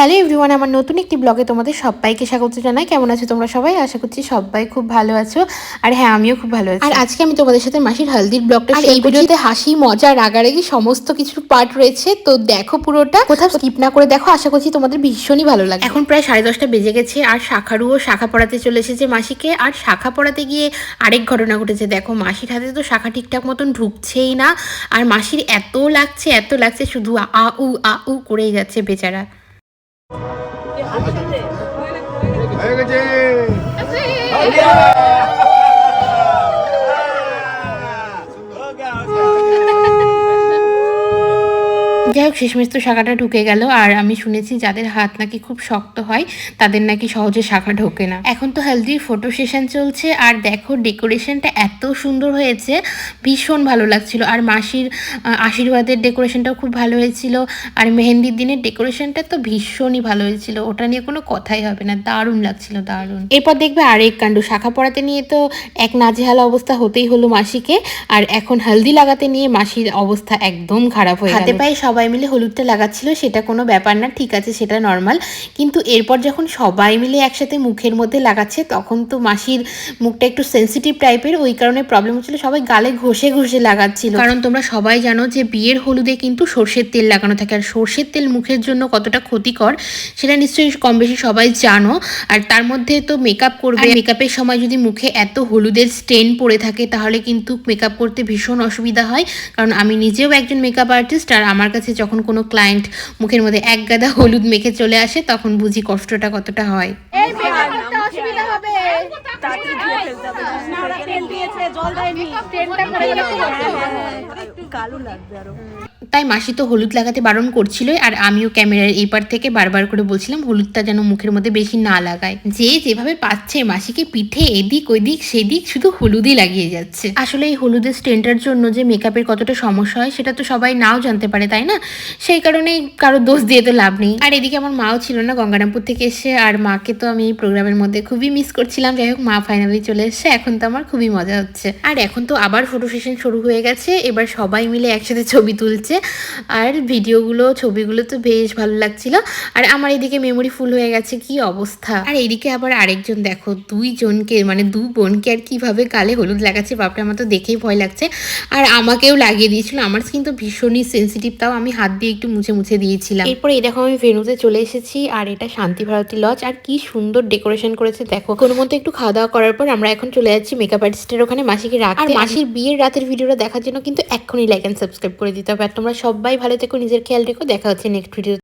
Hello everyone আমার নতুন একটি ব্লগে তোমাদের সবাইকে স্বাগত জানাই। কেমন আছো তোমরা সবাই? আশা করছি সবাই খুব ভালো আছো। আর হ্যাঁ আমিও খুব ভালো আছি। আর আজকে আমি তোমাদের সাথে মাসির হলদির ব্লগটা আর এই এই ভিডিওতে হাসি মজা রাগারাগি সমস্ত কিছুর পার্ট রয়েছে। তো দেখো পুরোটা। কোথাও স্কিপ না করে দেখো আশা করছি তোমাদের ভীষণই ভালো লাগে এখন প্রায় সাড়ে দশটা বেজে গেছে আর শাখারুও শাখা পড়াতে চলে এসেছে মাসিকে। আর শাখা পড়াতে গিয়ে আরেক ঘটনা ঘটেছে। দেখো মাসির হাতে তো শাখা ঠিকঠাক মতন ঢুকছেই না। আর মাসির এত লাগছে এত লাগছে শুধু আ উ আ উ করেই যাচ্ছে বেচারা। 알겠지? 알겠지? 오케이, 오케이. যাই হোক, শেষমেশ তো শাখাটা ঢুকে গেল। আর আমি শুনেছি যাদের হাত নাকি খুব শক্ত হয়, তাদের নাকি সহজে শাখা ঢোকে না। এখন তো হেলদির ফটো সেশন চলছে, আর দেখো ডেকোরেশনটা এত সুন্দর হয়েছে, ভীষণ ভালো লাগছিল। আর মাসির আশীর্বাদের ডেকোরেশনটাও খুব ভালো হয়েছিল। আর মেহেন্দির দিনের ডেকোরেশনটা তো ভীষণই ভালো হয়েছিল। ওটা নিয়ে কোনো কথাই হবে না, দারুণ লাগছিল, দারুণ। এরপর দেখবে আরেক কাণ্ড, শাখা পড়াতে নিয়ে তো এক নাজেহালা অবস্থা হতেই হলো মাসিকে। আর এখন হলদি লাগাতে নিয়ে মাসির অবস্থা একদম খারাপ হয়ে হাতে পায়ে সবাই মিলে হলুদটা লাগাচ্ছিল সেটা কোনো ব্যাপার না ঠিক আছে সেটা নর্মাল কিন্তু এরপর যখন সবাই মিলে একসাথে মুখের মধ্যে লাগাচ্ছে তখন তো মাসির মুখটা একটু সেন্সিটিভ টাইপের ওই কারণে প্রবলেম হচ্ছিল সবাই গালে ঘষে ঘষে লাগাচ্ছিল। কারণ তোমরা সবাই জানো যে বিয়ের হলুদে কিন্তু সর্ষের তেল লাগানো থাকে আর সর্ষের তেল মুখের জন্য কতটা ক্ষতিকর সেটা নিশ্চয়ই কম বেশি সবাই জানো। আর তার মধ্যে তো মেকআপ করবে। মেকআপের সময় যদি মুখে এত হলুদের স্টেন পড়ে থাকে তাহলে কিন্তু মেকআপ করতে ভীষণ অসুবিধা হয়। কারণ আমি নিজেও একজন মেকআপ আর্টিস্ট আর আমার কাছে যখন কোনো ক্লায়েন্ট মুখের মধ্যে এক গাদা হলুদ মেখে চলে আসে, তখন বুঝি কষ্টটা কতটা হয়। ধুয়ে ফেলতে হবে। কালো লাগবে আরও। তাই মাসি তো হলুদ লাগাতে বারণ করছিলই আর আমিও ক্যামেরার এই পার থেকে বারবার করে বলছিলাম হলুদটা যেন মুখের মধ্যে বেশি না লাগায়। যে যেভাবে পাচ্ছে মাসিকে পিঠে এদিক ওইদিক সেদিক শুধু হলুদই লাগিয়ে যাচ্ছে। আসলে এই হলুদের স্টেনটার জন্য যে মেকআপের কতটা সমস্যা হয় সেটা তো সবাই নাও জানতে পারে তাই না? সেই কারণেই কারও দোষ দিয়ে তো লাভ নেই। আর এদিকে আমার মাও ছিল না গঙ্গারামপুর থেকে এসে আর মাকে তো আমি এই প্রোগ্রামের মধ্যে খুবই মিস করছিলাম। যাই হোক, মা ফাইনালি চলে এসেছে। এখন তো আমার খুবই মজা হচ্ছে। আর এখন তো আবার ফটো সেশন শুরু হয়ে গেছে। এবার সবাই মিলে একসাথে ছবি তুলছে। আর ভিডিওগুলো, ছবিগুলো তো বেশ ভালো লাগছিল। আর আমার এদিকে মেমোরি ফুল হয়ে গেছে। কি অবস্থা? আর এইদিকে আবার আরেকজন, দেখো, দুইজনকে মানে দু বোনকে আর কীভাবে গালে হলুদ লাগাচ্ছে, বাপরে, আমার তো দেখেই ভয় লাগছে। আর আমাকেও লাগিয়ে দিয়েছিল। আমার স্কিন তো ভীষণই সেন্সিটিভ তাও আমি হাত দিয়ে একটু মুছে মুছে দিয়েছিলাম। এরপর এই দেখো আমি ভেনুতে চলে এসেছি। আর এটা শান্তি ভারতী লজ আর কি সুন্দর ডেকোরেশন করেছে দেখো কোনো মতো একটু খাওয়া দাওয়া করার পর আমরা এখন চলে যাচ্ছি মেকআপ আর্টিস্টের ওখানে মাসিকে রাখতে। আর মাসির বিয়ের রাতের ভিডিওটা দেখার জন্য কিন্তু এখনই লাইক অ্যান্ড সাবস্ক্রাইব করে দিতে হবে। আর তোমরা সবাই ভালো থেকো নিজের খেয়াল রেখো। দেখা হচ্ছে নেক্সট ভিডিও